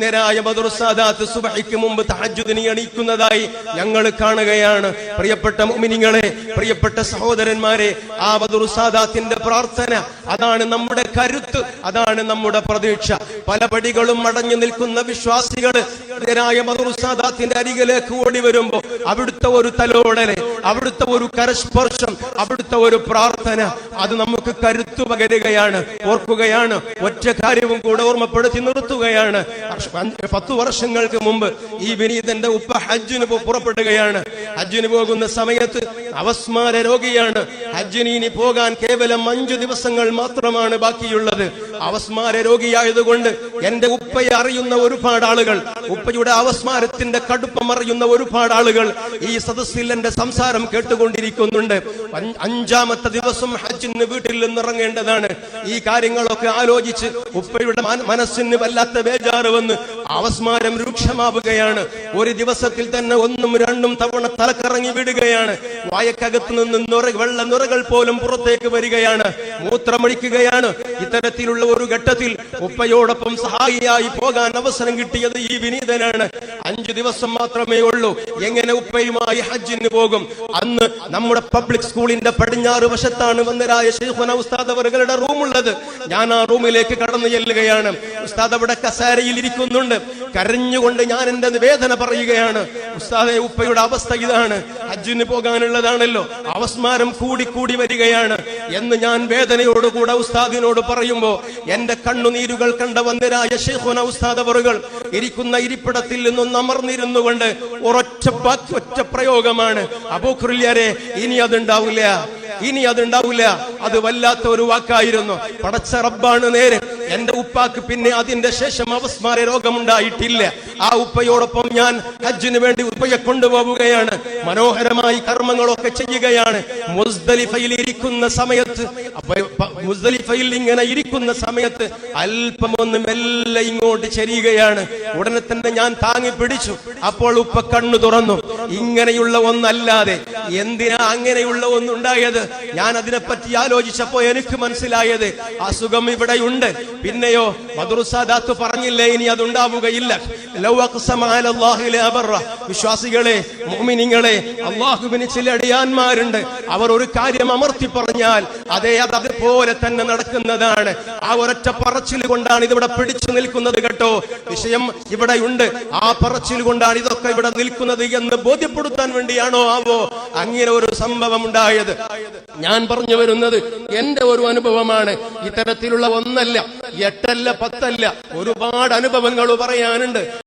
വന്യരായ ബദുർസാദാത്ത് സുബഹിക്ക് മുമ്പ് തഹജ്ജുദിനി എണീക്കുന്നതായി ഞങ്ങൾ കാണുകയാണ്. പ്രിയപ്പെട്ട മുഅ്മിനീങ്ങളെ പ്രിയപ്പെട്ട സഹോദരന്മാരെ ആ ബദുർസാദാത്തിന്റെ പ്രാർത്ഥന അതാണ് നമ്മുടെ കരുത്ത് അതാണ് നമ്മുടെ പ്രതീക്ഷ. പല പടികളും അടഞ്ഞു നിൽക്കുന്ന വിശ്വാസികൾ വന്യരായ ബദറുസാദാത്തിന്റെ അരികിലേക്ക് ഓടി വരുമ്പോ അവിടുത്തെ ഒരു തലോടനെ അവിടുത്തെ ഒരു കരസ്പർശം അവിടുത്തെ ഒരു പ്രാർത്ഥന അത് നമുക്ക് കരുത്തു പകരുകയാണ് ഓർക്കുകയാണ് ഒറ്റ കാര്യവും കൂടെ ഓർമ്മപ്പെടുത്തി നിർത്തുകയാണ്. പത്തു വർഷങ്ങൾക്ക് മുമ്പ് ഈ വിനീതന്റെ ഉപ്പ ഹജ്ജിന് പുറപ്പെടുകയാണ്. ഹജ്ജിന് പോകുന്ന സമയത്ത് അവസ്മാര രോഗിയാണ്. ഹജ്ജിന് ഇനി പോകാൻ കേവലം അഞ്ചു ദിവസങ്ങൾ മാത്രമാണ് ബാക്കിയുള്ളത്. അവസ്മാര രോഗിയായതുകൊണ്ട് എന്റെ ഉപ്പയെ അറിയുന്ന ഒരുപാട് ആളുകൾ ഉപ്പയുടെ അവസ്മാരത്തിന്റെ കടുപ്പം അറിയുന്ന ഒരുപാട് ആളുകൾ ഈ സദസ്സിൽ എന്റെ സംസാരം കേട്ടുകൊണ്ടിരിക്കുന്നുണ്ട്. അഞ്ചാമത്തെ ദിവസം ഹജ്ജിന് വീട്ടിൽ നിന്ന് ഇറങ്ങേണ്ടതാണ് ഈ കാര്യങ്ങളൊക്കെ ആലോചിച്ച് ഉപ്പയുടെ മന- മനസ്സിന് വല്ലാത്ത ബേജാറ് വന്ന് അവസ്മാരം രൂക്ഷമാവുകയാണ്. ഒരു ദിവസത്തിൽ തന്നെ ഒന്നും രണ്ടും തവണ തലക്കറങ്ങി വിടുകയാണ്. വായക്കകത്ത് നിന്ന് വെള്ള നുറകൾ പോലും പുറത്തേക്ക് വരികയാണ്. മൂത്രമൊഴിക്കുകയാണ്. ഇത്തരത്തിലുള്ള ഒരു ഘട്ടത്തിൽ ഉപ്പയോടൊപ്പം സഹായിയായി പോകാൻ അവസരം കിട്ടിയത് ഈ വിനീതനാണ്. അഞ്ചു ദിവസം മാത്രമേ ഉള്ളൂ. എങ്ങനെ ഉപ്പയുമായി ഹജ്ജിന് പോകും? അന്ന് നമ്മുടെ പബ്ലിക് സ്കൂളിന്റെ പടിഞ്ഞാറ് വശത്താണ് വന്നരായ ഷെയ്ഖുന ഉസ്താദ് അവരുടെ റൂമുള്ളത്. ഞാൻ ആ റൂമിലേക്ക് കടന്നു ചെല്ലുകയാണ്. ഉസ്താദ് അവിടെ കസാരയിൽ ഇരിക്കുന്നുണ്ട്. കരഞ്ഞുകൊണ്ട് ഞാൻ എന്റെ വേദന പറയുകയാണ്. ഉസ്താദെ ഉപ്പയുടെ അവസ്ഥ ഇതാണ്. ഹജ്ജിന് പോകാനുള്ളതാണല്ലോ. അവസ്മാരം കൂടി കൂടി വരികയാണ്. എന്ന് ഞാൻ വേദനയോടുകൂടെ ഉസ്താദിനോട് പറയുമ്പോ എന്റെ കണ്ണുനീരുകൾ കണ്ട വന്നരായ ഷെയ്ഖുന ഉസ്താദ് അവറുകൾ ഇരിക്കുന്ന ഇരിപ്പിടത്തിൽ നിന്നും അമർന്നിരുന്നു കൊണ്ട് ഒരൊറ്റ ഒറ്റ പ്രയോഗമാണ്. അബൂഖുറില്യാരെ ഇനി അതുണ്ടാവില്ല. ഇനി അതുണ്ടാവില്ല. അത് വല്ലാത്ത ഒരു വാക്കായിരുന്നു. പടച്ച റബ്ബാണ് നേരെ എന്റെ ഉപ്പാക്ക് പിന്നെ അതിന്റെ ശേഷം അവസ്മാര രോഗമുണ്ടായിട്ടില്ല. ആ ഉപ്പയോടൊപ്പം ഞാൻ ഹജ്ജിന് വേണ്ടി ഉപ്പയെ കൊണ്ടുപോവുകയാണ്. മനോഹരമായി കർമ്മങ്ങളൊക്കെ ചെയ്യുകയാണ്. മുസ്ദലിഫയിൽ ഇരിക്കുന്ന സമയത്ത് മുസ്ദലിഫയിൽ ഇങ്ങനെ ഇരിക്കുന്ന സമയത്ത് അല്പം ഒന്ന് മെല്ലെ ഇങ്ങോട്ട് ചെരിയുകയാണ്. ഉടനെ തന്നെ ഞാൻ താങ്ങി പിടിച്ചു. അപ്പോൾ ഉപ്പ കണ്ണു തുറന്നു. ഇങ്ങനെയുള്ള ഒന്നല്ലാതെ എന്തിനാ അങ്ങനെയുള്ള ഒന്നുണ്ടായത്? ഞാൻ അതിനെപ്പറ്റി ആലോചിച്ചപ്പോ എനിക്ക് മനസ്സിലായത് അസുഖം ഇവിടെയുണ്ട്. പിന്നെയോ മധുറുസാദാത്ത് പറഞ്ഞില്ലേ ഇനി അതുണ്ടാവുകയില്ല. വിശ്വാസികളെ മോമിനിങ്ങളെ അള്ളാഹുവിന് ചില അടിയാന്മാരുണ്ട്. അവർ ഒരു കാര്യം അമർത്തി പറഞ്ഞാൽ അതേ അത് അതുപോലെ തന്നെ നടക്കുന്നതാണ്. ആ ഒരൊറ്റ പറച്ചിൽ കൊണ്ടാണ് ഇതിവിടെ പിടിച്ചു നിൽക്കുന്നത് കേട്ടോ. വിഷയം ഇവിടെയുണ്ട് ആ പറച്ചിൽ കൊണ്ടാണ് ഇതൊക്കെ ഇവിടെ നിൽക്കുന്നത് എന്ന് ബോധ്യപ്പെടുത്താൻ വേണ്ടിയാണോ ആവോ? അങ്ങനെ ഒരു സംഭവം ഉണ്ടായത്. ഞാൻ പറഞ്ഞു വരുന്നത് എന്റെ ഒരു അനുഭവമാണ്. ഇത്തരത്തിലുള്ള ഒന്നല്ല എട്ടല്ല പത്തല്ല. ഒരുപാട് അനുഭവങ്ങൾ പറയാനുണ്ട്.